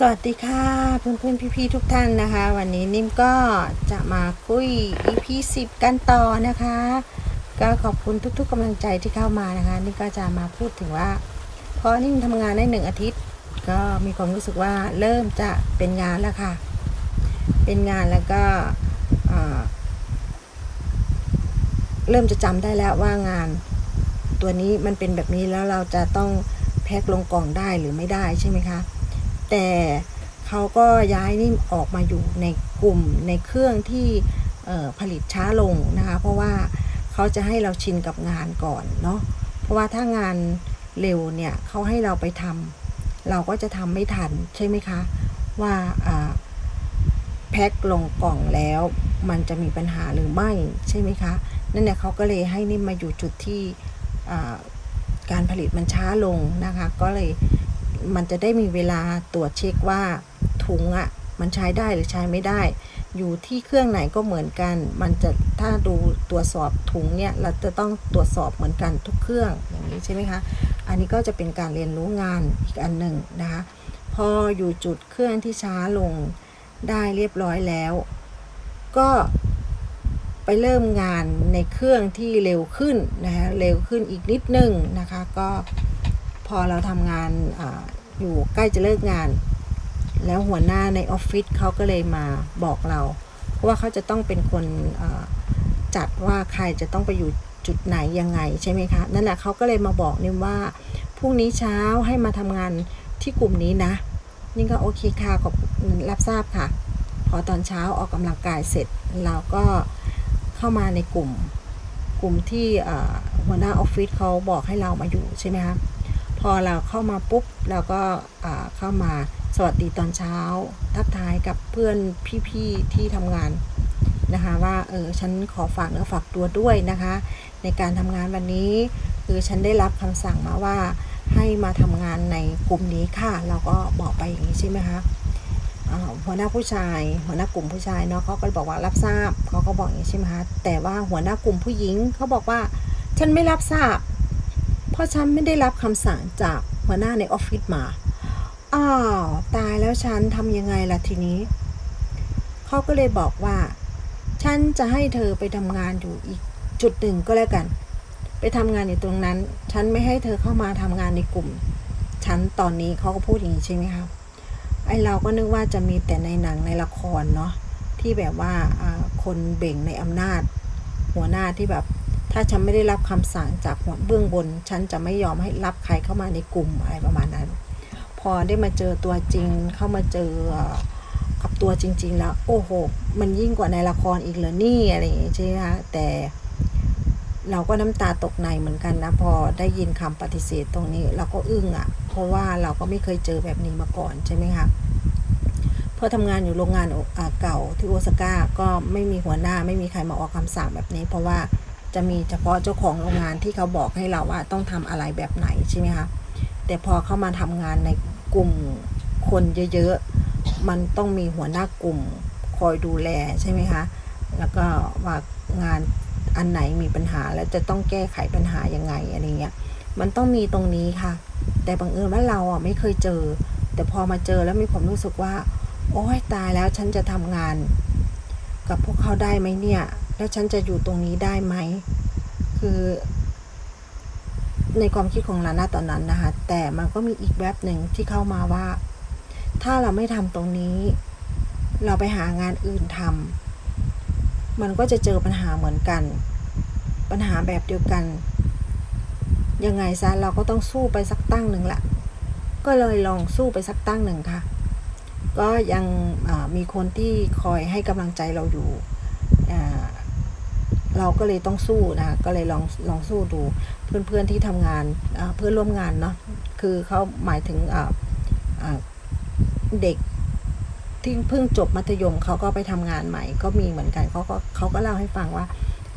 สวัสดีค่ะเพื่อนเพื่อนๆพี่ ๆ ทุกท่านนะคะ วันนี้นิ่มก็จะมาคุย EP 10 กันต่อนะคะ ก็ขอบคุณทุกๆกำลังใจที่เข้ามานะคะ นี่ก็จะมาพูดถึงว่าพอนิ่มทำงานได้หนึ่งอาทิตย์ ก็มีความรู้สึกว่าเริ่มจะเป็นงานแล้วค่ะ เป็นงานแล้วก็เริ่มจะจำได้แล้วว่างาน ตัวนี้มันเป็นแบบนี้แล้วเราจะต้องแพ็คลงกล่องได้หรือไม่ได้ใช่ไหมคะ แต่เขาก็ย้ายนี่ออกมาอยู่ในกลุ่มในเครื่องที่ผลิตช้าลงนะคะ เพราะว่าเขาจะให้เราชินกับงานก่อนเนาะเพราะว่าถ้างานเร็วเนี่ยเขาให้เราไปทำเราก็จะทำไม่ทันใช่ไหมคะ ว่าแพ็คลงกล่องแล้วมันจะมีปัญหาหรือไม่ใช่ไหมคะ นั่นเนี่ยเขาก็เลยให้นิ่มมาอยู่จุดที่การผลิตมันช้าลงนะคะ ก็เลย มันจะได้มีเวลาตรวจเช็คว่าถุงอะ่ะมันใช้ได้หรือใช้ไม่ได้ อยู่ที่เครื่องไหนก็เหมือนกัน มันจะถ้าดูตรวจสอบถุงเนี่ยเราจะต้องตรวจสอบเหมือนกันทุกเครื่องอย่างนี้ใช่ไหมคะอันนี้ก็จะเป็นการเรียนรู้งานอีกอันหนึ่งนะคะพออยู่จุดเครื่องที่ช้าลงได้เรียบร้อยแล้ว ก็ไปเริ่มงานในเครื่องที่เร็วขึ้นนะคะเร็วขึ้นอีกนิดนึงนะคะก็ พอเราทำงานออยู่ใกล้จะเลิกงาน แล้วหัวหน้าในออฟฟิศเขาก็เลยมาบอกเราเพราะว่าเขาจะต้องเป็นคนจัดว่าใครจะต้องไปอยู่จุดไหนยังไงใช่ไหมคะนั่นแหละเขาก็เลยมาบอกนิ่มว่าพรุ่งนี้เช้าให้มาทำงานที่กลุ่มนี้นะนี่ก็โอเคค่ะขอบรับทราบค่ะ พอตอนเช้าออกกำลังกายเสร็จเราก็เข้ามาในกลุ่ม กลุ่มที่หัวหน้าออฟฟิศเขาบอกให้เรามาอยู่ใช่ไหมคะ พอเราเข้ามาปุ๊บเราก็เข้ามาสวัสดีตอนเช้า ทักทายกับเพื่อนพี่ๆที่ทำงานนะคะว่าเออฉันขอฝากเนื้อฝากตัวด้วยนะคะ ในการทำงานวันนี้คือฉันได้รับคำสั่งมาว่าให้มาทำงานในกลุ่มนี้ค่ะ เราก็บอกไปอย่างนี้ใช่ไหมคะหัวหน้าผู้ชาย หัวหน้ากลุ่มผู้ชายเนาะเขาก็บอกว่ารับทราบเขาก็บอกอย่างนี้ใช่ไหมคะแต่ว่าหัวหน้ากลุ่มผู้หญิงเขาบอกว่า ฉันไม่รับทราบ เพราะฉันไม่ได้รับคำสั่งจากหัวหน้าในออฟฟิศมา อ้าว ตายแล้วฉันทำยังไงล่ะทีนี้ เขาก็เลยบอกว่า ฉันจะให้เธอไปทำงานอยู่อีกจุดหนึ่งก็แล้วกัน ไปทำงานอยู่ตรงนั้น ฉันไม่ให้เธอเข้ามาทำงานในกลุ่ม ฉันตอนนี้เขาก็พูดอย่างนี้ใช่ไหมครับไอเราก็นึกว่าจะมีแต่ในหนังในละครเนาะที่แบบว่าคนเบ่งในอำนาจ หัวหน้าที่แบบ ถ้าฉันไม่ได้รับคำสั่งจากหัวเบื้องบน ฉันจะไม่ยอมให้รับใครเข้ามาในกลุ่มอะไรประมาณนั้น พอได้มาเจอตัวจริง เข้ามาเจอกับตัวจริง ๆ แล้ว โอ้โห มันยิ่งกว่าในละครอีกเหรอนี่อะไรอย่างงี้ใช่ไหมคะแต่เราก็น้ำตาตกในเหมือนกันนะพอได้ยินคำปฏิเสธตรงนี้เราก็อึ้งอะ่ะ เพราะว่าเราก็ไม่เคยเจอแบบนี้มาก่อนใช่ไหมคะพอทำงานอยู่โรงงานเก่าที่โอซาก้าก็ไม่มีหัวหน้าไม่มีใครมาออกคำสั่งแบบนี้ เพราะว่า จะมีเฉพาะเจ้าของโรงงานที่เขาบอกให้เราว่าต้องทำอะไรแบบไหนใช่ไหมคะแต่พอเข้ามาทำงานในกลุ่มคนเยอะๆมันต้องมีหัวหน้ากลุ่มคอยดูแลใช่ไหมคะแล้วก็ว่างานอันไหนมีปัญหาแล้วจะต้องแก้ไขปัญหายังไงอะไรเงี้ยมันต้องมีตรงนี้ค่ะ แต่บังเอิญว่าเราอะไม่เคยเจอ แต่พอมาเจอแล้วมีความรู้สึกว่า โอ้ยตายแล้วฉันจะทำงาน กับพวกเขาได้ไหมเนี่ย แล้วฉันจะอยู่ตรงนี้ได้ไหม คือ ในความคิดของเราตอนนั้นนะคะ แต่มันก็มีอีกแวบหนึ่งที่เข้ามาว่า ถ้าเราไม่ทำตรงนี้ เราไปหางานอื่นทำมันก็จะเจอปัญหาเหมือนกัน ปัญหาแบบเดียวกัน ยังไงซะเราก็ต้องสู้ไปสักตั้งหนึ่งละก็เลยลองสู้ไปสักตั้งหนึ่งค่ะ ก็ยังมีคนที่คอยให้กำลังใจเราอยู่อ่า เราก็เลยต้องสู้นะก็เลยลองลองสู้ดูเพื่อนๆที่ทำงานเพื่อนร่วมงานเนาะคือเขาหมายถึงเด็กที่เพิ่งจบมัธยมเขาก็ไปทำงานใหม่ ก็มีเหมือนกันเขาก็เขาก็เล่าให้ฟังว่า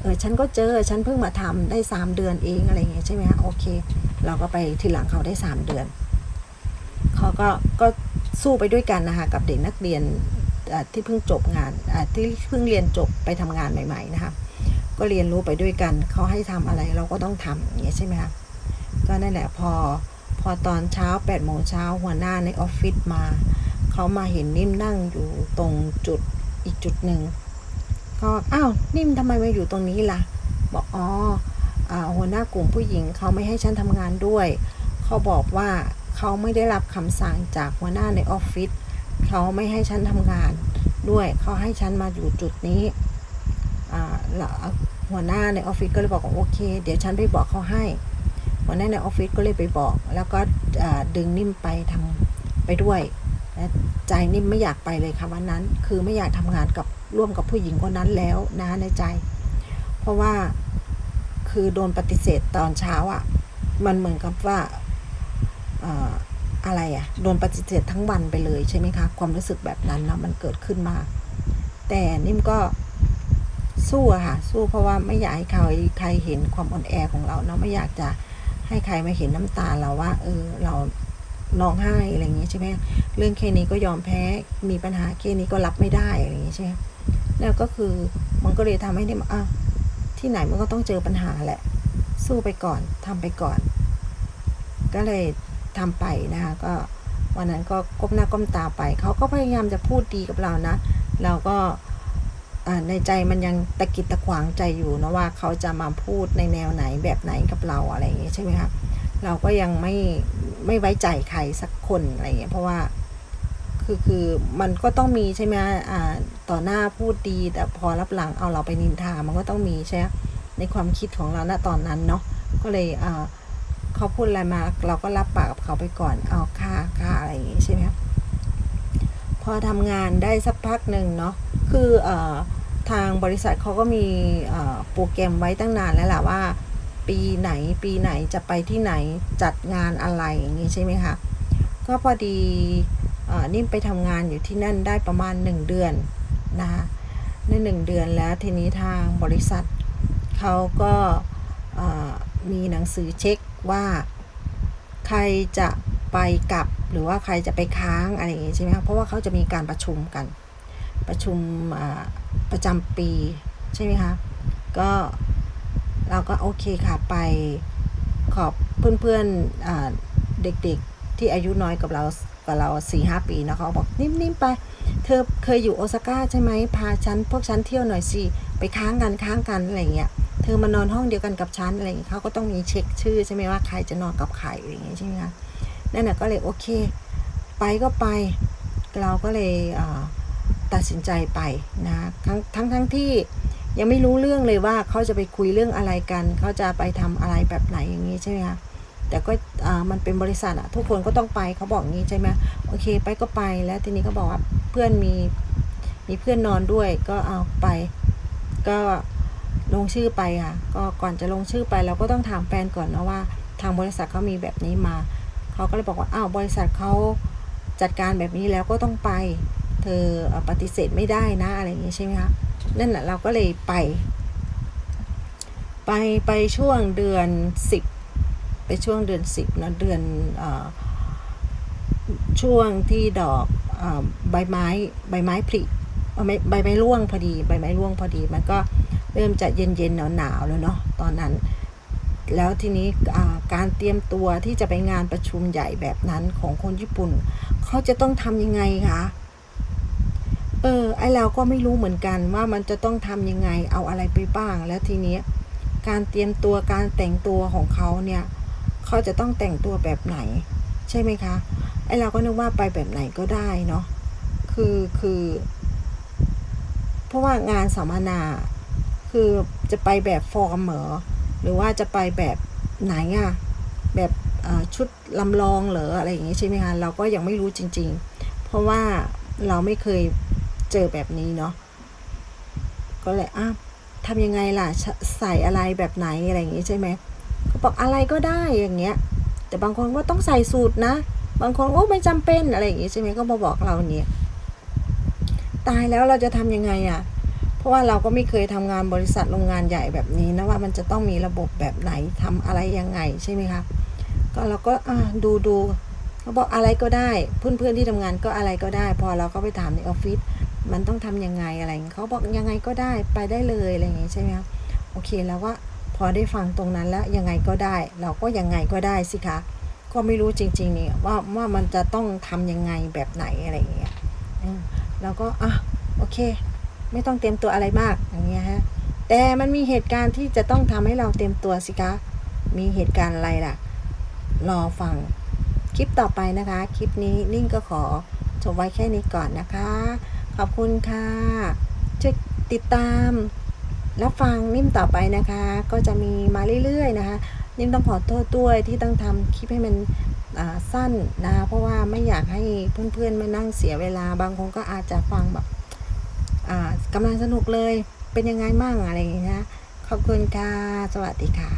เออฉันก็เจอฉันเพิ่งมาทำได้สามเดือนเองอะไรเงี้ยใช่ไหมคะโอเค เราก็ไปทีหลังเขาได้สามเดือนเขาก็ก็สู้ไปด้วยกันนะคะกับเด็กนักเรียนที่เพิ่งจบงานที่เพิ่งเรียนจบไปทำงานใหม่ ๆ นะคะ ก็เรียนรู้ไปด้วยกันเขาให้ทำอะไรเราก็ต้องทำอย่างเงี้ยใช่ไหมคะก็นั่นแหละพอพอตอนเช้า8ปดโมงเช้าหัวหน้าในออฟฟิศมาเขามาเห็นนิ่มนั่งอยู่ตรงจุดอีกจุดหนึ่งก็อ้าวนิ่มทำไมมาอยู่ตรงนี้ล่ะ บอกอ๋ออหัวหน้ากลุ่มผู้หญิงเขาไม่ให้ฉันทำงานด้วยเขาบอกว่าเขาไม่ได้รับคำสั่งจากหัวหน้าในออฟฟิศเขาไม่ให้ฉันทำงานด้วยเขาให้ฉันมาอยู่จุดนี้ หัวหน้าในออฟฟิศก็เลยบอกว่าโอเค เดี๋ยวฉันไปบอกเขาให้ หัวหน้าในออฟฟิศก็เลยไปบอก แล้วก็ดึงนิ่มไปทำไปด้วยและใจนิ่มไม่อยากไปเลยค่ะวันนั้น คือไม่อยากทำงานกับร่วมกับผู้หญิงคนนั้นแล้วนะในใจ เพราะว่าคือโดนปฏิเสธตอนเช้าอะ่ะ มันเหมือนกับว่าเอ่ออะไรอะ่ะโดนปฏิเสธทั้งวันไปเลยใช่ไหมคะ ความรู้สึกแบบนั้นเนาะมันเกิดขึ้นมา แต่นิ่มก็ สู้อะค่ะ สู้เพราะว่าไม่อยากให้ใครใครเห็นความอ่อนแอของเราเนาะไม่อยากจะให้ใครมาเห็นน้ำตาเราว่า เออเราร้องไห้อะไรอย่างงี้ใช่ไหมเรื่องแค่นี้ก็ยอมแพ้มีปัญหาแค่นี้ก็รับไม่ได้อะไรอย่างงี้ใช่ไหมแล้วก็คือมันก็เลยทำให้นิ่มอะที่ไหนมันก็ต้องเจอปัญหาแหละ สู้ไปก่อนทำไปก่อน ก็เลยทำไปนะคะก็วันนั้นก็ก้มหน้าก้มตาไป เขาก็พยายามจะพูดดีกับเรานะ เราก็ ในใจมันยังตะกิดตะขวางใจอยู่นะว่าเขาจะมาพูดในแนวไหนแบบไหนกับเราอะไรอย่างเงี้ยใช่ไหมคะเราก็ยังไม่ไม่ไว้ใจใครสักคนอะไรอย่างเงี้ยเพราะว่าคือคือมันก็ต้องมีใช่ไหมอ่าต่อหน้าพูดดีแต่พอรับหลังเอาเราไปนินทา มันก็ต้องมีใช่ไหมในความคิดของเราณตอนนั้นเนาะก็เลยอ่าเขาพูดอะไรมาเราก็รับปากกับเขาไปก่อนเอาค่าค่าอะไรอย่างเงี้ยใช่ไหมครับพอทำงานได้สักพักหนึ่งเนาะคือเออ ทางบริษัทเขาก็มีโปรแกรมไว้ตั้งนานแล้วแหละว่า ปีไหนปีไหนจะไปที่ไหนจัดงานอะไรอย่างงี้ใช่ไหมคะก็พอดีอนิ่มไปทำงานอยู่ที่นั่นได้ประมาณ 1 เดือนนะคะในหนึ่งเดือนแล้วทีนี้ทางบริษัทเขาก็มีหนังสือเช็คว่าใครจะไปกลับหรือว่าใครจะไปค้างอะไรอย่างงี้ใช่ไหมคะเพราะว่าเขาจะมีการประชุมกัน ประชุมประจำปี ใช่ไหมคะ ก็เราก็โอเคค่ะไปขอบเพื่อนๆเด็กๆที่อายุน้อยกับเรากับเราสี่ห้าปีนะเขาบอกนิ่มๆไป เธอเคยอยู่โอซาก้าใช่ไหมพาฉันพวกฉันเที่ยวหน่อยสิไปค้างกันค้างกันอะไรเงี้ยเธอมานอนห้องเดียวกันกับฉันอะไรเงี้ยเขาก็ต้องมีเช็คชื่อใช่ไหมว่าใครจะนอนกับใครอะไรเงี้ยใช่ไหมคะนั่นน่ะก็เลยโอเค ไปก็ไป เราก็เลย ตัดสินใจไปนะทั้งทั้งทั้งที่ยังไม่รู้เรื่องเลยว่าเขาจะไปคุยเรื่องอะไรกัน เขาจะไปทำอะไรแบบไหนอย่างนี้ใช่ไหมคะแต่ก็มันเป็นบริษัทอะทุกคนก็ต้องไปเขาบอกงี้ใช่ไหมโอเค ไปก็ไปแล้วทีนี้ก็บอกว่าเพื่อนมีมีเพื่อนนอนด้วยก็เอาไป ก็ลงชื่อไปค่ะก็ก่อนจะลงชื่อไปเราก็ต้องถามแฟนก่อนนะว่า ทางบริษัทเขามีแบบนี้มา เขาก็เลยบอกว่าอ้าวบริษัทเขาจัดการแบบนี้แล้วก็ต้องไป เธอปฏิเสธไม่ได้นะอะไรอย่างนี้ใช่ไหมคะนั่นแหละเราก็เลยไป ไปไปช่วงเดือนสิบไปช่วงเดือนสิบนะเดือนอช่วงที่ดอกอใบไม้ใบไม้ผลิใบไม้ร่วงพอดี ใบไม้ร่วงพอดี มันก็เริ่มจะเย็นเย็นหนาวหนาวแล้วเนาะตอนนั้น แล้วทีนี้การเตรียมตัวที่จะไปงานประชุมใหญ่แบบนั้นของคนญี่ปุ่น เขาจะต้องทำยังไงคะ เออ ไอเราก็ไม่รู้เหมือนกันว่ามันจะต้องทำยังไงเอาอะไรไปบ้าง แล้วทีนี้การเตรียมตัวการแต่งตัวของเขาเนี่ยเขาจะต้องแต่งตัวแบบไหน ใช่ไหมคะ ไอเราก็นึกว่าไปแบบไหนก็ได้เนาะคือคือ เพราะว่างานสัมมนาคือจะไปแบบฟอร์มเหรอหรือว่าจะไปแบบไหนอะแบบชุดลำลองเหรออะไรอย่างงี้ใช่ไหมคะเราก็ยังไม่รู้จริง ๆ เพราะว่าเราไม่เคย เจอแบบนี้เนาะก็เลยอ้าวทำยังไงล่ะใส่อะไรแบบไหนอะไรอย่างงี้ใช่ไหมก็บอกอะไรก็ได้อย่างเงี้ย แต่บางคนว่าต้องใส่สูตรนะ บางคนโอ้ไม่จำเป็นอะไรอย่างงี้ใช่ไหมก็มาบอกเราเนี่ย ตายแล้วเราจะทำยังไงอะ่ะ เพราะว่าเราก็ไม่เคยทำงานบริษัทโรงงานใหญ่แบบนี้นะว่ามันจะต้องมีระบบแบบไหนทำอะไรยังไงใช่ไหมคะก็เราก็อ่าดูดูเขาบอกอะไรก็ได้ เพื่อนเพื่อนที่ทำงานก็อะไรก็ได้ พอเราก็ไปถามในออฟฟิศ มันต้องทำยังไงอะไรอย่เขาบอกยังไงก็ได้ไปได้เลยอะไรอย่างงี้ใช่ไหมคะโอเคแล้วว่าพอได้ฟังตรงนั้นแล้วยังไงก็ได้ เราก็ยังไงก็ได้สิคะก็ไม่รู้จริงๆเนี่ยว่าว่ามันจะต้องทำยังไงแบบไหนอะไรอย่างเงี้ยแล้วก็อะโอเค ไม่ต้องเตรียมตัวอะไรมากอย่างเงี้ยฮะแต่มันมีเหตุการณ์ที่จะต้องทำให้เราเตรียมตัวสิคะมีเหตุการณ์อะไรล่ะ รอฟังคลิปต่อไปนะคะ คลิปนี้นิ่งก็ขอจบไว้แค่นี้ก่อนนะคะ ขอบคุณค่ะ ช่วยติดตามรับฟังนิ่มต่อไปนะคะ ก็จะมีมาเรื่อยๆนะคะ นิ่มต้องขอโทษด้วยที่ต้องทำคลิปให้มันสั้นนะเพราะว่าไม่อยากให้เพื่อนๆมานั่งเสียเวลา บางคนก็อาจจะฟังแบบกำลังสนุกเลยเป็นยังไงมั่งอะไรอย่างเงี้ยนะขอบคุณค่ะ สวัสดีค่ะ